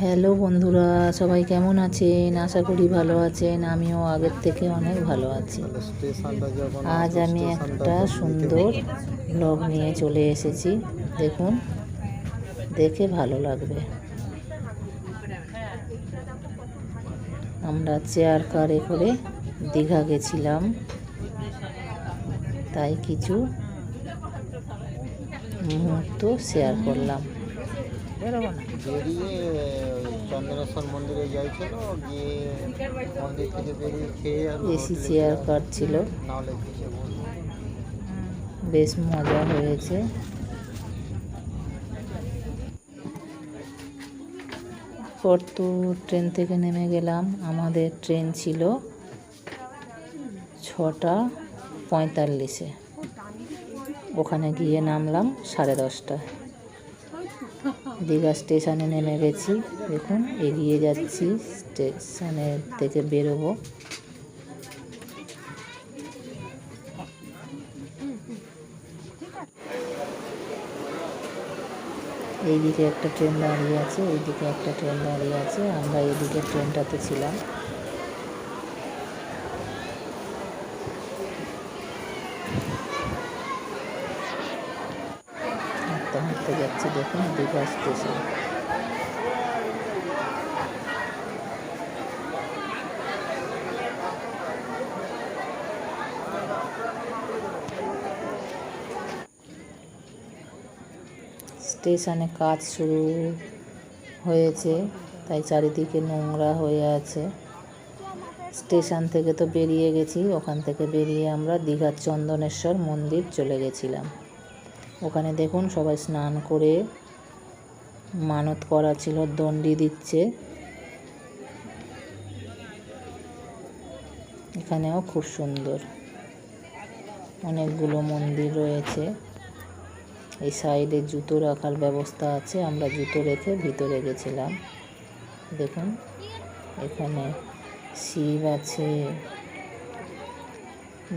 Hello বন্ধুরা, সবাই কেমন আছেন? আশা করি ভালো আছেন। আমিও আগের থেকে অনেক ভালো আছি। আজ আমি একটা সুন্দর ব্লগ নিয়ে চলে এসেছি। দেখুন, দেখে ভালো লাগবে। আমরা চেয়ার কারে করে দীঘা গেছিলাম। তাই কিছু মুহূর্ত শেয়ার করলাম। বেরোবো না। বেরিয়ে মন্দিরে যাইছিল গিয়ে মন্দির থেকে বেরিয়ে খেয়ে আর এসি চেয়ার কার ছিল নাহলে কিসে বেশ মজা হয়েছে। পর তো ট্রেন থেকে নেমে গেলাম। আমাদের ট্রেন ছিল ছটা পঁয়তাল্লিশে। ওখানে গিয়ে নামলাম সাড়ে দশটায়। দীঘা স্টেশনে নেমে গেছি। দেখুন, এগিয়ে যাচ্ছি স্টেশনের থেকে বেরোবো। এইদিকে একটা ট্রেন দাঁড়িয়ে আছে, এইদিকে একটা ট্রেন দাঁড়িয়ে আছে। আমরা এইদিকে ট্রেনটাতে ছিলাম। হাঁটতে যাচ্ছি, দেখুন দীঘা স্টেশন। স্টেশনে কাজ শুরু হয়েছে, তাই চারিদিকে নোংরা হয়ে আছে। স্টেশন থেকে তো বেরিয়ে গেছি, ওখান থেকে বেরিয়ে আমরা দীঘার চন্দনেশ্বর মন্দির চলে গেছিলাম। ওখানে দেখুন সবাই স্নান করে মানত করা ছিল, দণ্ডি দিচ্ছে। এখানেও খুব সুন্দর। অনেকগুলো মন্দির রয়েছে। এই সাইডে জুতো রাখার ব্যবস্থা আছে, আমরা জুতো রেখে ভিতরে গেছিলাম। দেখুন, এখানে শিব আছে।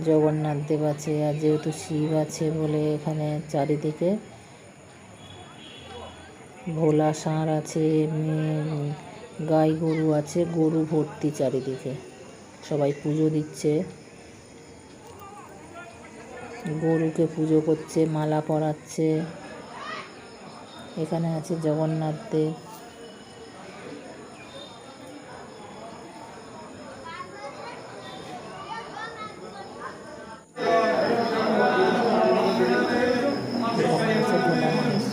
জগন্নাথ দেব আছে আর যেহেতু শিব আছে বলে এখানে চারিদিকে ভোলা ষাঁড় আছে গাই গরু আছে, গরু ভর্তি চারিদিকে। সবাই পুজো দিচ্ছে। গরুকে পুজো করছে, মালা পরাচ্ছে। এখানে আছে জগন্নাথ দেব এখানে আছে ভোলা মহেশ্বর এখানে হোমযজ্ঞ হচ্ছে এখানে অনেকে পুজো দিচ্ছে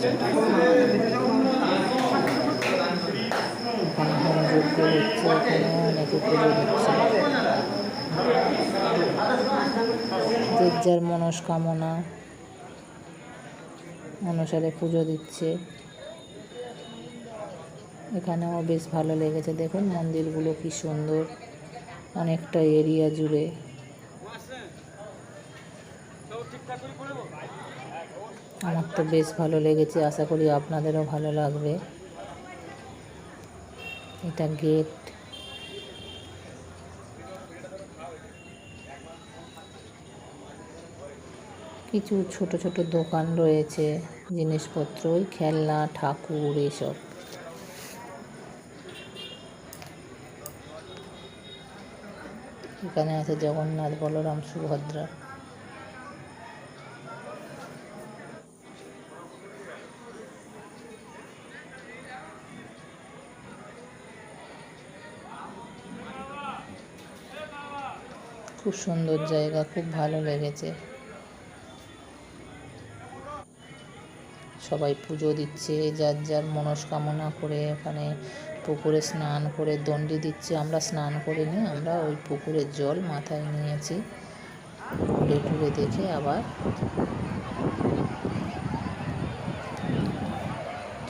যে যার মনস্কামনা অনুসারে পুজো দিচ্ছে। এখানেও বেশ ভালো লেগেছে। দেখুন, মন্দিরগুলো কি সুন্দর। অনেকটা এরিয়া জুড়ে। আমার তো বেশ ভালো লেগেছে, আশা করি আপনাদেরও ভালো লাগবে। এটা গেট কিছু ছোট ছোট দোকান রয়েছে, জিনিসপত্র, ওই খেলনা, ঠাকুর, এসব। এখানে আছে জগন্নাথ, বলরাম, সুভদ্রা। খুব সুন্দর জায়গা, খুব ভালো লেগেছে। সবাই পুজো দিচ্ছে, যার যার মনস্কামনা করে ওখানে পুকুরে স্নান করে দণ্ডি দিচ্ছে, আমরা স্নান করে করিনি আমরা ওই পুকুরের জল মাথায় নিয়েছি। ঘুরে ঘুরে দেখে আবার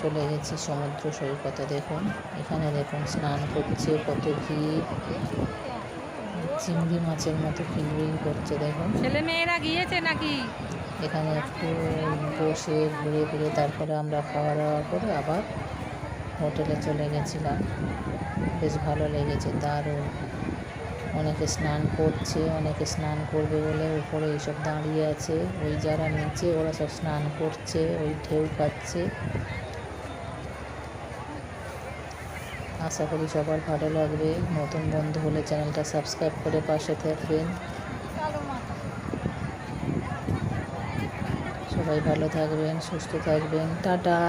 চলে গেছি সমুদ্র সৈকতে। দেখুন, এখানে দেখুন, স্নান করছে, কত ভিড়। চিংড়ি মাছের মতো কিলবিল করছে দেখুন। ছেলে মেয়েরা গিয়েছে নাকি? এখানে একটু বসে ঘুরে ঘুরে তারপরে আমরা খাওয়া দাওয়া করে আবার হোটেলে চলে গেছিলাম। বেশ ভালো লেগেছে দারুণ। অনেকে স্নান করছে অনেকে স্নান করবে বলে উপরে এইসব দাঁড়িয়ে আছে। ওই যারা নিচে ওরা সব স্নান করছে ওই ঢেউ খাচ্ছে আশা করি সবার ভালো লাগবে। নতুন বন্ধু হলে চ্যানেলটা সাবস্ক্রাইব করে পাশে থাকবেন। সবাই ভালো থাকবেন, সুস্থ থাকবেন। টাটা!